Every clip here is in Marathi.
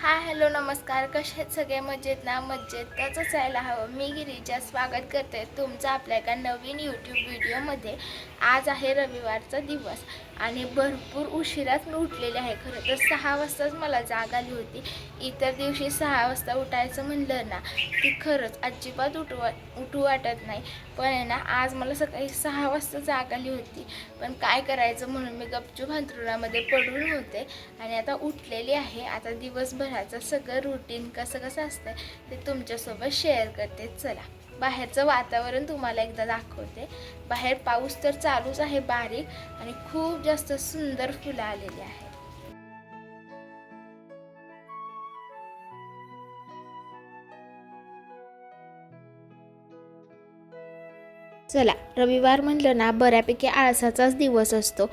हा हॅलो नमस्कार. कसे आहेत सगळे? मजेत ना? मजेत. त्याच यायला हवं. मी गिरीजा स्वागत करते तुमचं आपल्या एका नवीन यूट्यूब व्हिडिओमध्ये. आज आहे रविवारचा दिवस आणि भरपूर उशिराच मी उठलेले आहे. खरं तर सहा वाजताच मला जाग आली होती. इतर दिवशी सहा वाजता उठायचं म्हणलं ना की खरंच अजिबात उठू वा उठू वाटत नाही. पण आहे ना आज मला सकाळी सहा वाजता जाग आली होती. पण काय करायचं म्हणून मी गपचूप अंतरुणामध्ये पडून होते आणि आता उठलेली आहे. आता दिवसभर घराचं सगळं रुटीन कसं कसं असतं ते तुमच्यासोबत शेअर करते. चला बाहेरचं वातावरण तुम्हाला एकदा दाखवते. बाहेर पाऊस तर चालूच आहे बारीक आणि खूप जास्त सुंदर फुलं आलेली आहेत. चला रविवार म्हटलं ना बऱ्यापैकी आळसाचाच दिवस असतो.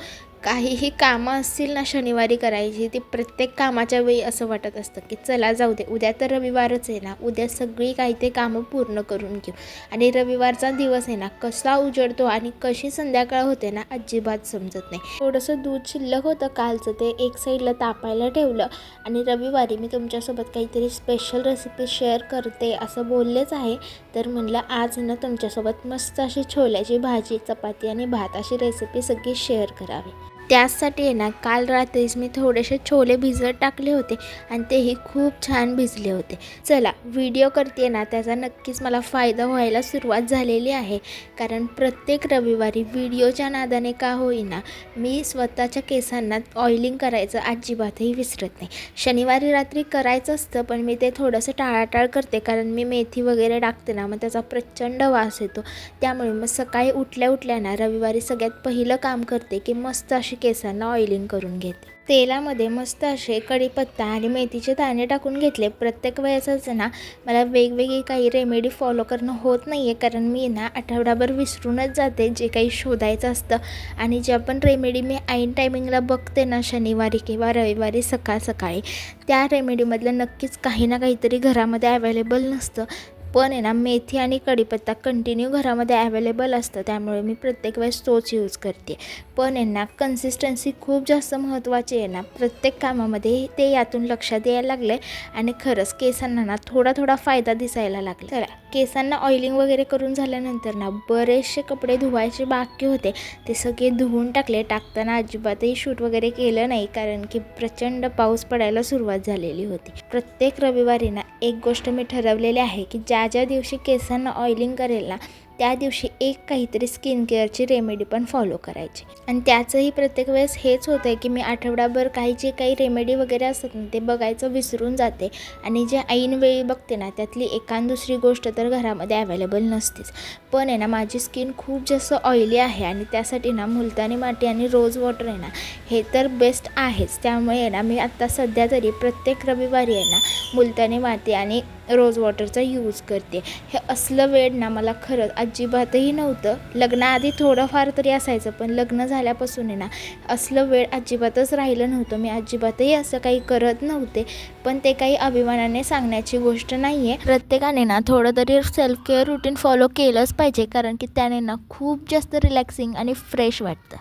काहीही कामं असतील ना शनिवारी करायची ती प्रत्येक कामाच्या वेळी असं वाटत असतं की चला जाऊ दे उद्या तर रविवारच आहे ना उद्या सगळी काही ते कामं पूर्ण करून घेऊ. आणि रविवारचा दिवस आहे ना कसा उजडतो आणि कशी संध्याकाळ होते ना अजिबात समजत नाही. थोडंसं दूध शिल्लक होतं कालचं ते एक साईडला तापायला ठेवलं आणि रविवारी मी तुमच्यासोबत काहीतरी स्पेशल रेसिपी शेअर करते असं बोललेच आहे. तर म्हणलं आज ना तुमच्यासोबत मस्त अशी छोल्याची भाजी चपाती आणि भात अशी रेसिपी सगळी शेअर करावी. त्याचसाठी आहे ना काल रात्रीच मी थोडेसे छोले भिजत टाकले होते आणि तेही खूप छान भिजले होते. चला व्हिडिओ करते ना त्याचा नक्कीच मला फायदा व्हायला सुरुवात झालेली आहे. कारण प्रत्येक रविवारी व्हिडिओच्या नादाने का होईना मी स्वतःच्या केसांना ऑइलिंग करायचं अजिबातही विसरत नाही. शनिवारी रात्री करायचं असतं पण मी ते थोडंसं टाळाटाळ करते कारण मी मेथी वगैरे टाकते ना मग त्याचा प्रचंड वास येतो. त्यामुळे मग सकाळी उठल्या उठल्या ना रविवारी सगळ्यात पहिलं काम करते की मस्त अशी केसांना ऑइलिंग करून घेते. तेलामध्ये मस्त असे कढीपत्ता आणि मेथीचे दाणे टाकून घेतले. प्रत्येक वेळेसच ना मला वेगवेगळी काही रेमेडी फॉलो करणं होत नाही आहे कारण मी ना आठवडाभर विसरूनच जाते जे काही शोधायचं असतं. आणि ज्या पण रेमेडी मी ऐन टायमिंगला बघते ना शनिवारी किंवा रविवारी सकाळ सकाळी त्या रेमेडीमधलं नक्कीच काही ना काहीतरी घरामध्ये अवेलेबल नसतं. पण आहे ना मेथी आणि कढीपत्ता कंटिन्यू घरामध्ये अवेलेबल असतं. त्यामुळे मी प्रत्येक वेळेस तोच यूज करते. पण आहे ना कन्सिस्टन्सी खूप जास्त महत्त्वाची आहे ना. प्रत्येक कामामध्ये ते यातून लक्षात यायला लागले आणि खरंच केसांना ना थोडा थोडा फायदा दिसायला लागला. तर केसांना ऑइलिंग वगैरे करून झाल्यानंतर ना बरेचसे कपडे धुवायचे बाकी होते. ते सगळे धुवून टाकले. टाकताना अजिबातही शूट वगैरे केलं नाही कारण की प्रचंड पाऊस पडायला सुरुवात झालेली होती. प्रत्येक रविवारी ना एक गोष्ट मी ठरवलेली आहे की ज्या ज्या दिवशी केसांना ऑइलिंग करेल ना त्या दिवशी एक काहीतरी स्किन केअरची रेमेडी पण फॉलो करायची. आणि त्याचंही प्रत्येक वेळेस हेच होतं आहे की मी आठवडाभर काही जे काही रेमेडी वगैरे असतात ना ते बघायचं विसरून जाते. आणि जे ऐनवेळी बघते ना त्यातली एकान दुसरी गोष्ट तर घरामध्ये अवेलेबल नसतेच. पण आहे ना माझी स्किन खूप जास्त ऑइली आहे आणि त्यासाठी ना मुलतानी माती आणि रोज वॉटर आहे ना हे तर बेस्ट आहेच. त्यामुळे आहे ना मी आत्ता सध्या तरी प्रत्येक रविवारी आहे ना मुलतानी माती आणि रोज वॉटरचा यूज करते. हे असलं वेळ ना मला खरंच अजिबातही नव्हतं. लग्नाआधी थोडंफार तरी असायचं पण लग्न झाल्यापासून आहे ना असलं वेळ अजिबातच राहिलं नव्हतं. मी अजिबातही असं काही करत नव्हते पण ते काही अभिमानाने सांगण्याची गोष्ट नाही आहे प्रत्येकाने ना थोडं तरी सेल्फ केअर रुटीन फॉलो केलंच पाहिजे कारण की त्याने ना खूप जास्त रिलॅक्सिंग आणि फ्रेश वाटतं.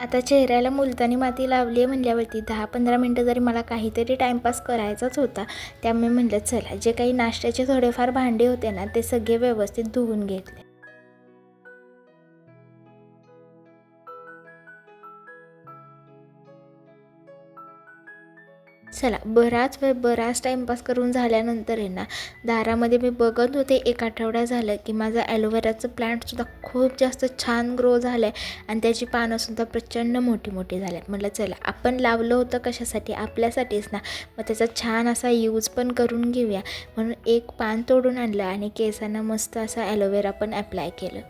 आता चेहऱ्याला मुलतानी माती लावली आहे म्हणल्यावरती दहा पंधरा मिनटं जरी मला काहीतरी टाईमपास करायचाच होता त्यामुळे म्हटलं चला जे काही नाश्त्याचे थोडेफार भांडे होते ना ते सगळे व्यवस्थित धुवून घेतले. चला बराच वेळ बराच टाईमपास करून झाल्यानंतर आहे ना दारामध्ये मी बघत होते एक आठवडा झालं की माझं ॲलोवेराचं प्लांटसुद्धा खूप जास्त छान ग्रो झालं आहे आणि त्याची पानंसुद्धा प्रचंड मोठी मोठी झाली आहेत म्हटलं चला आपण लावलं होतं कशासाठी? आपल्यासाठीच ना. मग त्याचा छान असा यूज पण करून घेऊया. म्हणून एक पान तोडून आणलं आणि केसांना मस्त असा ॲलोवेरा पण अप्लाय केलं.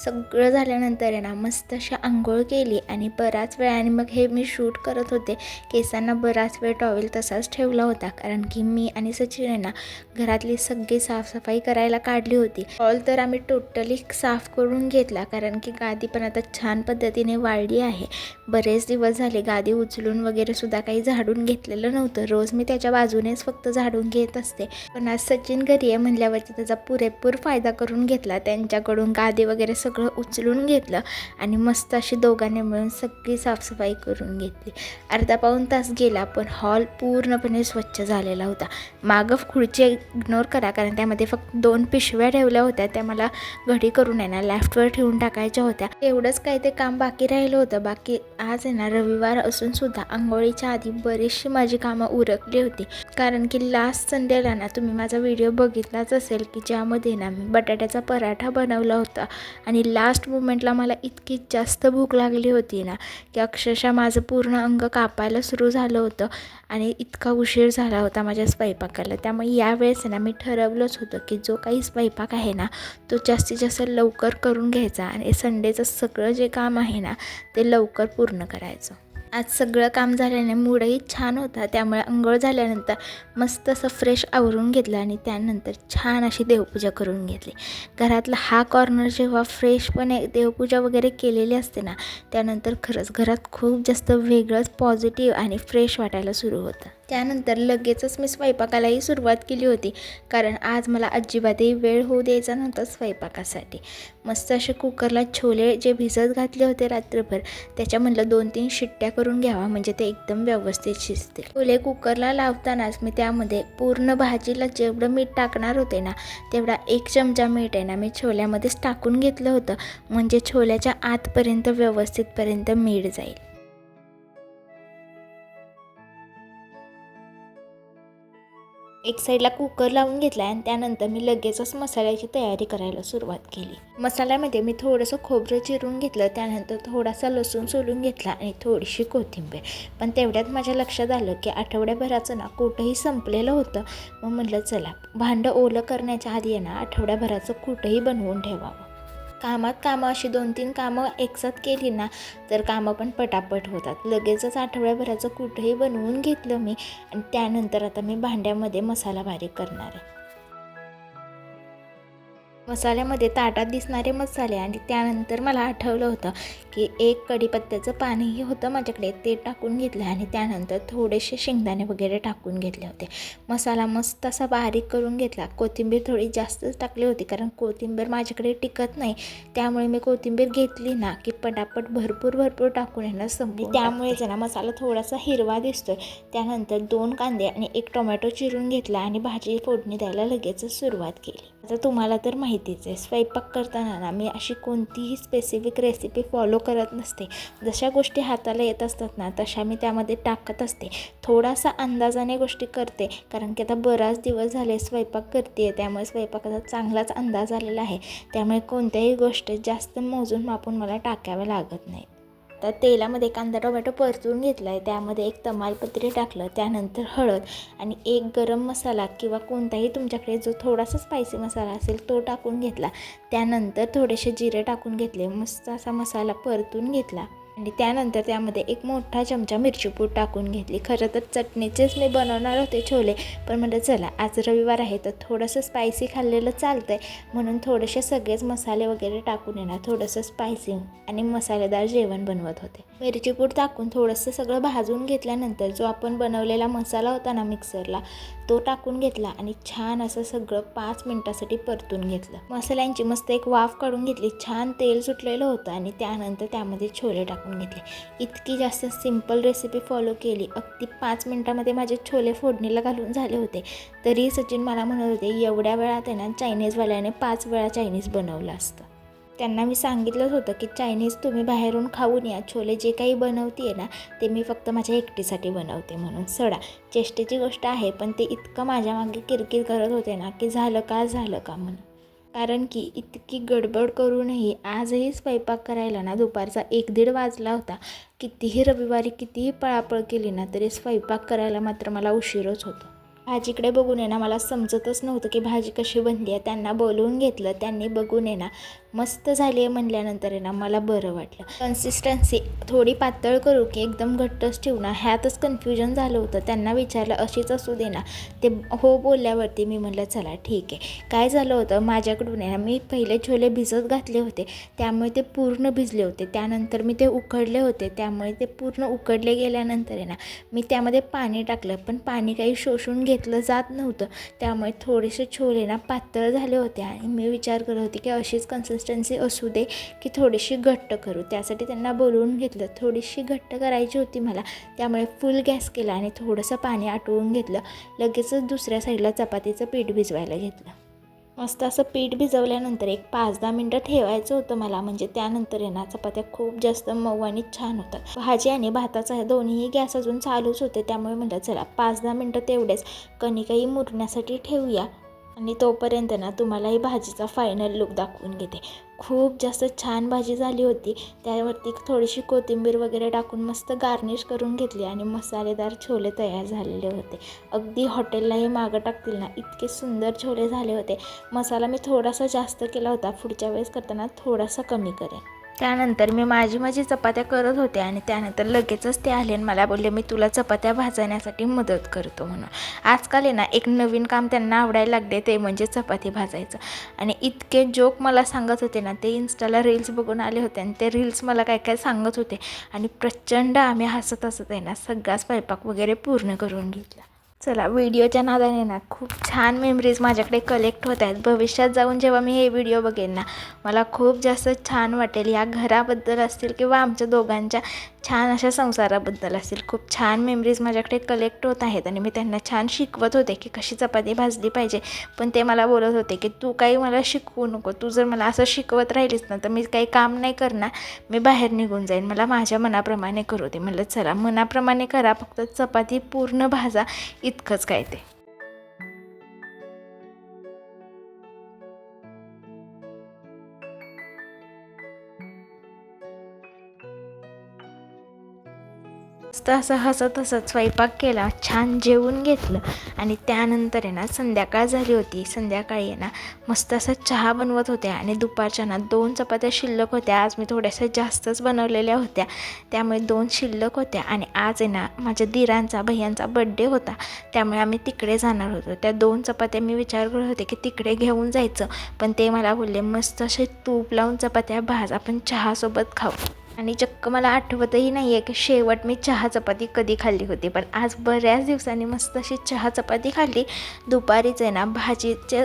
सगळं झाल्यानंतर आहे ना मस्त अशी आंघोळ केली आणि बराच वेळाने मग हे मी शूट करत होते. केसांना बराच वेळ टॉवेल तसाच ठेवला होता. कारण की मी आणि सचिन आहे ना घरातली सगळी साफसफाई करायला काढली होती. हॉल तर आम्ही टोटली साफ करून घेतला. कारण की गादी पण आता छान पद्धतीने वाढली आहे. बरेच दिवस झाले गादी उचलून वगैरे सुद्धा काही झाडून घेतलेलं नव्हतं. रोज मी त्याच्या बाजूनेच फक्त झाडून घेत असते. पण आज सचिन घरी आहे म्हणल्यावरती त्याचा पुरेपूर फायदा करून घेतला. त्यांच्याकडून गादी वगैरे सगळं उचलून घेतलं आणि मस्त अशी दोघांनी मिळून सगळी साफसफाई करून घेतली. अर्धा पाऊण तास गेला पण हॉल पूर्णपणे स्वच्छ झालेला होता. मागं खुर्ची इग्नोर करा कारण त्यामध्ये फक्त दोन पिशव्या ठेवल्या होत्या. त्या मला घडी करून आहे ना लेफ्टवर ठेवून टाकायच्या होत्या. एवढंच काय ते काम बाकी राहिलं होतं. बाकी आज आहे ना रविवार असून सुद्धा आंघोळीच्या आधी बरीचशी माझी कामं उरकली होती. कारण की लास्ट संडेला ना तुम्ही माझा व्हिडिओ बघितलाच असेल की ज्यामध्ये ना मी बटाट्याचा पराठा बनवला होता. आणि आणि लास्ट मुमेंटला मला इतकी जास्त भूक लागली होती ना की अक्षरशः माझं पूर्ण अंग कापायला सुरू झालं होतं आणि इतका उशीर झाला होता माझ्या स्वयंपाकाला. त्यामुळे यावेळेस ना मी ठरवलंच होतं की जो काही स्वयंपाक आहे ना तो जास्तीत जास्त लवकर करून घ्यायचा आणि संडेचं सगळं जे काम आहे ना ते लवकर पूर्ण करायचं. आज सगळं काम झाल्याने मूडही छान होता. त्यामुळे अंघोळ झाल्यानंतर मस्त असं फ्रेश आवरून घेतलं आणि त्यानंतर छान अशी देवपूजा करून घेतली. घरातला हा कॉर्नर जेव्हा फ्रेशपणे देवपूजा वगैरे केलेली असते ना त्यानंतर खरंच घरात खूप जास्त वेगळंच पॉझिटिव्ह आणि फ्रेश वाटायला सुरू होतं. त्यानंतर लगेचच मी स्वयंपाकालाही सुरुवात केली होती. कारण आज मला अजिबातही वेळ होऊ द्यायचा नव्हता स्वयंपाकासाठी. मस्त असे कुकरला छोले जे भिजत घातले होते रात्रभर त्याच्या म्हणलं दोन तीन शिट्ट्या करून घ्यावा म्हणजे ते एकदम व्यवस्थित शिजतील. छोले कुकरला लावतानाच मी त्यामध्ये पूर्ण भाजीला जेवढं मीठ टाकणार होते ना तेवढा एक चमचा मीठ आहे ना मी छोल्यामध्येच टाकून घेतलं होतं. म्हणजे छोल्याच्या आतपर्यंत व्यवस्थितपर्यंत मीठ जाईल. एक साईडला कुकर लावून घेतला आणि त्यानंतर मी लगेचच मसाल्याची तयारी करायला सुरुवात केली. मसाल्यामध्ये मी थोडंसं खोबरं चिरून घेतलं त्यानंतर थोडासा लसूण सोलून घेतला आणि थोडीशी कोथिंबीर. पण तेवढ्यात माझ्या लक्षात आलं की आठवड्याभराचं ना कुठंही संपलेलं होतं. मग म्हटलं चला भांडं ओलं करण्याच्या आधी ना आठवड्याभराचं कुठंही बनवून ठेवावं. कामात कामं अशी दोन तीन कामं एकसाथ केली ना तर कामं पण पटापट होतात. लगेचच आठवड्याभराचं कुठंही बनवून घेतलं मी आणि त्यानंतर आता मी भांड्यामध्ये मसाला बारीक करणार आहे. मसाल्यामध्ये ताटात दिसणारे मसाले आणि त्यानंतर मला आठवलं होतं की एक कढीपत्त्याचं पाणीही होतं माझ्याकडे. ते टाकून घेतलं आणि त्यानंतर थोडेसे शेंगदाणे वगैरे टाकून घेतले होते. मसाला मस्त असा बारीक करून घेतला. कोथिंबीर थोडी जास्तच टाकली होती कारण कोथिंबीर माझ्याकडे टिकत नाही. त्यामुळे मी कोथिंबीर घेतली ना की पटापट भरपूर भरपूर टाकून येणार संपली त्यामुळेच ना मसाला थोडासा हिरवा दिसतोय. त्यानंतर दोन कांदे आणि एक टोमॅटो चिरून घेतला आणि भाजी फोडणी द्यायला लगेचच सुरुवात केली. आता तुम्हाला तर माहितीच आहे स्वयंपाक करताना ना मी अशी कोणतीही स्पेसिफिक रेसिपी फॉलो करत नसते. जशा गोष्टी हाताला येत असतात ना तशा मी त्यामध्ये टाकत असते. थोडासा अंदाजाने गोष्टी करते कारण की आता बराच दिवस झाले स्वयंपाक करते त्यामुळे स्वयंपाकाचा चांगलाच अंदाज आलेला आहे. त्यामुळे कोणत्याही गोष्ट जास्त मोजून मापून मला टाकाव्या लागत नाही तर तेलामध्ये कांदा टोमॅटो परतून घेतला आहे त्यामध्ये एक तमालपत्री टाकलं त्यानंतर हळद आणि एक गरम मसाला किंवा कोणताही तुमच्याकडे जो थोडासा स्पायसी मसाला असेल तो टाकून घेतला. त्यानंतर थोडेसे जिरे टाकून घेतले मस्त असा मसाला परतून घेतला. आणि त्यानंतर त्यामध्ये एक मोठा चमचा मिरचीपूड टाकून घेतली. खरं तर चटणीचेच मी बनवणार होते छोले पण म्हटलं चला आज रविवार आहे तर थोडंसं स्पायसी खाल्लेलं चालतं आहे म्हणून थोडेसे सगळेच मसाले वगैरे टाकून येणार थोडंसं स्पायसी आणि मसालेदार जेवण बनवत होते. मिरचीपूड टाकून थोडंसं सगळं भाजून घेतल्यानंतर जो आपण बनवलेला मसाला होता ना मिक्सरला तो टाकून घेतला आणि छान असं सगळं पाच मिनटासाठी परतून घेतलं. मसाल्यांची मस्त एक वाफ काढून घेतली. छान तेल सुटलेलं होतं आणि त्यानंतर त्यामध्ये छोले टाकून घेतले. इतकी जास्त सिंपल रेसिपी फॉलो केली. अगदी पाच मिनटामध्ये माझे छोले फोडणीला घालून झाले होते. तरी सचिन मला म्हणत होते एवढ्या वेळात आहे ना चायनीजवाल्याने पाच वेळा चायनीज बनवलं असतं. त्यांना मी सांगितलंच होतं की चायनीज तुम्ही बाहेरून खाऊन या. छोले जे काही बनवते ना ते मी फक्त माझ्या एकटीसाठी बनवते म्हणून. सडा चेष्टेची गोष्ट आहे पण ते इतकं माझ्या मागे किरकिर करत होते ना की झालं का झालं का म्हणून. कारण की इतकी गडबड करूनही आजही स्वयंपाक करायला ना दुपारचा एक दीड वाजला होता. कितीही रविवारी कितीही पळापळ केली ना तरी स्वयंपाक करायला मात्र मला उशीरच होतो. भाजीकडे बघून आहे ना मला समजतच नव्हतं की भाजी कशी बनली आहे त्यांना बोलवून घेतलं त्यांनी बघून आहे ना मस्त झाली आहे म्हणल्यानंतर आहे ना मला बरं वाटलं. कन्सिस्टन्सी थोडी पातळ करू की एकदम घट्टच ठेवू ह्यातच कन्फ्युजन झालं होतं. त्यांना विचारलं अशीच असू दे ना. ते हो बोलल्यावरती मी म्हटलं चला ठीक आहे. काय झालं होतं माझ्याकडून आहे ना मी पहिले छोले भिजत घातले होते. त्यामुळे ते पूर्ण भिजले होते. त्यानंतर मी ते उकडले होते. त्यामुळे ते पूर्ण उकडले गेल्यानंतर आहे ना मी त्यामध्ये पाणी टाकलं. पण पाणी काही शोषून घेतलं जात नव्हतं. त्यामुळे थोडेसे छोले ना पातळ झाले होते. आणि मी विचार करत होते की अशीच कन्सिस्टन्सी कन्सिस्टन्सी असू दे की थोडीशी घट्ट करू. त्यासाठी त्यांना बोलवून घेतलं. थोडीशी घट्ट करायची होती मला. त्यामुळे फुल गॅस केला आणि थोडंसं पाणी आटवून घेतलं. लगेचच दुसऱ्या साईडला चपातीचं पीठ भिजवायला घेतलं. मस्त असं पीठ भिजवल्यानंतर एक पाच दहा मिनटं ठेवायचं होतं मला. म्हणजे त्यानंतर आहे ना चपात्या खूप जास्त मऊ आणि छान होतात. भाजी आणि भाताचा दोन्हीही गॅस अजून चालूच होते. त्यामुळे म्हटलं चला पाच दहा मिनटं तेवढेच. कणिकाही मुरण्यासाठी ठेवूया. आणि तोपर्यंत ना तुम्हालाही भाजीचा फायनल लुक दाखवून घेते. खूप जास्त छान भाजी झाली होती. त्यावरती थोडीशी कोथिंबीर वगैरे टाकून मस्त गार्निश करून घेतली आणि मसालेदार छोले तयार झालेले होते. अगदी हॉटेललाही मागं टाकतील ना इतके सुंदर छोले झाले होते. मसाला मी थोडासा जास्त केला होता पुढच्या वेळेस करताना थोडासा कमी करेन. त्यानंतर मी माझी माझी चपात्या करत होते आणि त्यानंतर लगेचच ते आले आणि मला बोलले मी तुला चपात्या भाजण्यासाठी मदत करतो म्हणून. आजकाल आहे ना एक नवीन काम त्यांना आवडायला लागले ते म्हणजे चपाती भाजायचं. आणि इतके जोक मला सांगत होते ना ते इन्स्टाला रील्स बघून आले होते आणि ते रील्स मला काय काय सांगत होते आणि प्रचंड आम्ही हसत हसत आहे ना सगळा स्वयंपाक वगैरे पूर्ण करून घेतला. चला व्हिडिओच्या नादाने ना खूप छान मेमरीज माझ्याकडे कलेक्ट होत आहेत. भविष्यात जाऊन जेव्हा मी हे व्हिडिओ बघेन ना मला खूप जास्त छान वाटेल. या घराबद्दल असतील किंवा आमच्या दोघांच्या छान अशा संसाराबद्दल असतील खूप छान मेमरीज माझ्याकडे कलेक्ट होत आहेत आणि मी त्यांना छान शिकवत होते की कशी चपाती भाजली पाहिजे. पण ते मला बोलत होते की तू काही मला शिकवू नको. तू जर मला असं शिकवत राहिलीस ना तर मी काही काम नाही करणार. मी बाहेर निघून जाईन. मला माझ्या मनाप्रमाणे करू दे. म्हणलं चला मनाप्रमाणे करा. फक्त चपाती पूर्ण भाजा. इतकंच काय ते. मस्त असं हसत हसत स्वयंपाक केला छान जेवून घेतलं. आणि त्यानंतर आहे ना संध्याकाळ झाली होती. संध्याकाळी आहे ना मस्त असं चहा बनवत होत्या. आणि दुपारच्या ना दोन चपात्या शिल्लक होत्या. आज मी थोड्याशा जास्तच बनवलेल्या होत्या. त्यामुळे दोन शिल्लक होत्या. आणि आज आहे ना माझ्या दिरांचा भैयांचा बड्डे होता. त्यामुळे आम्ही तिकडे जाणार होतो. त्या दोन चपात्या मी विचार करत होते की तिकडे घेऊन जायचं. पण ते मला बोलले मस्त असे तूप लावून चपात्या भाज. आपण चहासोबत खाऊ. आणि चक्क मला आठवतही नाही आहे की शेवट मी चहा चपाती कधी खाल्ली होती. पण आज बऱ्याच दिवसांनी मस्त अशी चहा चपाती खाल्ली. दुपारीच आहे ना भाजीचे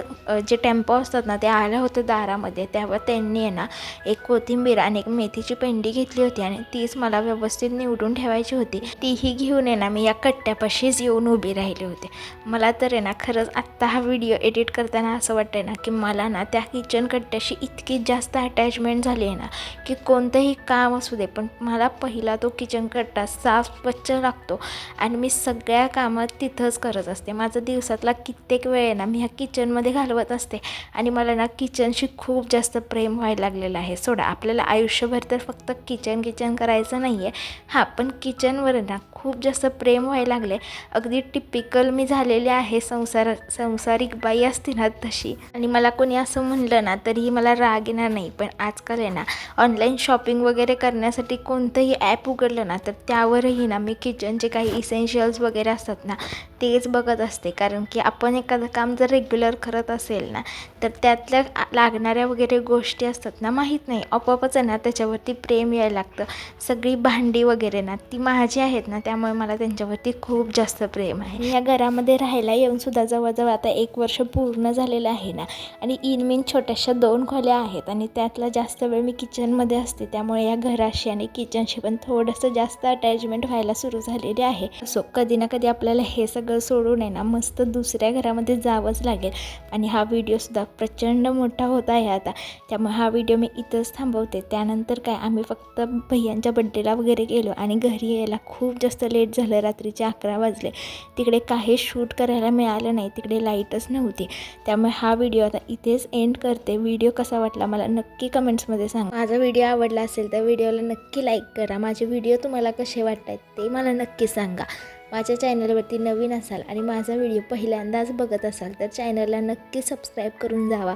जे टेम्पो असतात ना ते आलं होतं दारामध्ये. तेव्हा त्यांनी आहे ना एक कोथिंबीर आणि एक मेथीची पेंडी घेतली होती आणि तीच मला व्यवस्थित निवडून ठेवायची होती. तीही घेऊन आहे ना मी या कट्ट्यापाशीच येऊन उभी राहिली होते. मला तर आहे ना खरंच आत्ता हा व्हिडिओ एडिट करताना असं वाटतंय ना की मला ना त्या किचन कट्ट्याशी इतकी जास्त अटॅचमेंट झाली आहे ना की कोणतंही काम असू दे पण मला पहिला तो किचन कट्टा साफ स्वच्छ लागतो. आणि मी सगळ्या कामात तिथंच करत असते. माझा दिवसातला कित्येक वेळ आहे ना मी ह्या किचनमध्ये घालवत असते. आणि मला ना किचनशी खूप जास्त प्रेम व्हायला लागलेलं आहे. सोडा आपल्याला आयुष्यभर तर फक्त किचन किचन करायचं नाही आहे हां पण किचनवर ना खूप जास्त प्रेम व्हायला लागले अगदी टिपिकल मी झालेले आहे संसार संसारिक बाई असते ना तशी. आणि मला कोणी असं म्हणलं ना तरीही मला राग येणार नाही. पण आजकाल आहे ना ऑनलाईन शॉपिंग वगैरे करण्यासाठी कोणतंही ॲप उघडलं ना तर त्यावरही ना मी किचनचे काही इसेन्शियल्स वगैरे असतात ना तेच बघत असते. कारण की आपण एखादं काम जर रेग्युलर करत असेल ना तर त्यातल्या लागणाऱ्या वगैरे गोष्टी असतात ना माहीत नाही. आपोआपच आहे ना त्याच्यावरती प्रेम यायला लागतं. सगळी भांडी वगैरे ना ती माझी आहेत ना त्यामुळे मला त्यांच्यावरती खूप जास्त प्रेम आहे. या घरामध्ये राहायला येऊन सुद्धा जवळजवळ आता एक वर्ष पूर्ण झालेलं आहे ना आणि इनमीन छोट्याशा दोन खोल्या आहेत आणि त्यातला जास्त वेळ मी किचनमध्ये असते त्यामुळे या घर घराशी आणि किचनशी पण थोडंसं जास्त अटॅचमेंट व्हायला सुरू झालेली आहे. सो कधी ना कधी आपल्याला हे सगळं सोडून आहे ना मस्त दुसऱ्या घरामध्ये जावंच लागेल. आणि हा व्हिडिओसुद्धा प्रचंड मोठा होत आहे आता. त्यामुळे हा व्हिडिओ मी इथंच थांबवते. त्यानंतर काय आम्ही फक्त भैयांच्या बड्डेला वगैरे गेलो आणि घरी यायला खूप जास्त लेट झालं. रात्रीचे अकरा वाजले. तिकडे काही शूट करायला मिळालं नाही. तिकडे लाईटच नव्हती. त्यामुळे हा व्हिडिओ आता इथेच एंड करते. व्हिडिओ कसा वाटला मला नक्की कमेंट्समध्ये सांगा. माझा व्हिडिओ आवडला असेल तर व्हिडिओ व्हिडिओला नक्की लाईक करा. माझे व्हिडिओ तुम्हाला कसे वाटत आहेत ते मला नक्की सांगा. माझ्या चॅनलवरती नवीन असाल आणि माझा व्हिडिओ पहिल्यांदाच बघत असाल तर चॅनलला नक्की सबस्क्राईब करून जावा.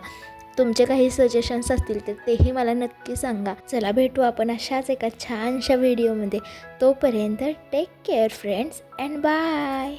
तुमचे काही सजेशन्स असतील तर तेही मला नक्की सांगा. चला भेटू आपण अशाच एका छानशा व्हिडिओमध्ये. तोपर्यंत take care friends and bye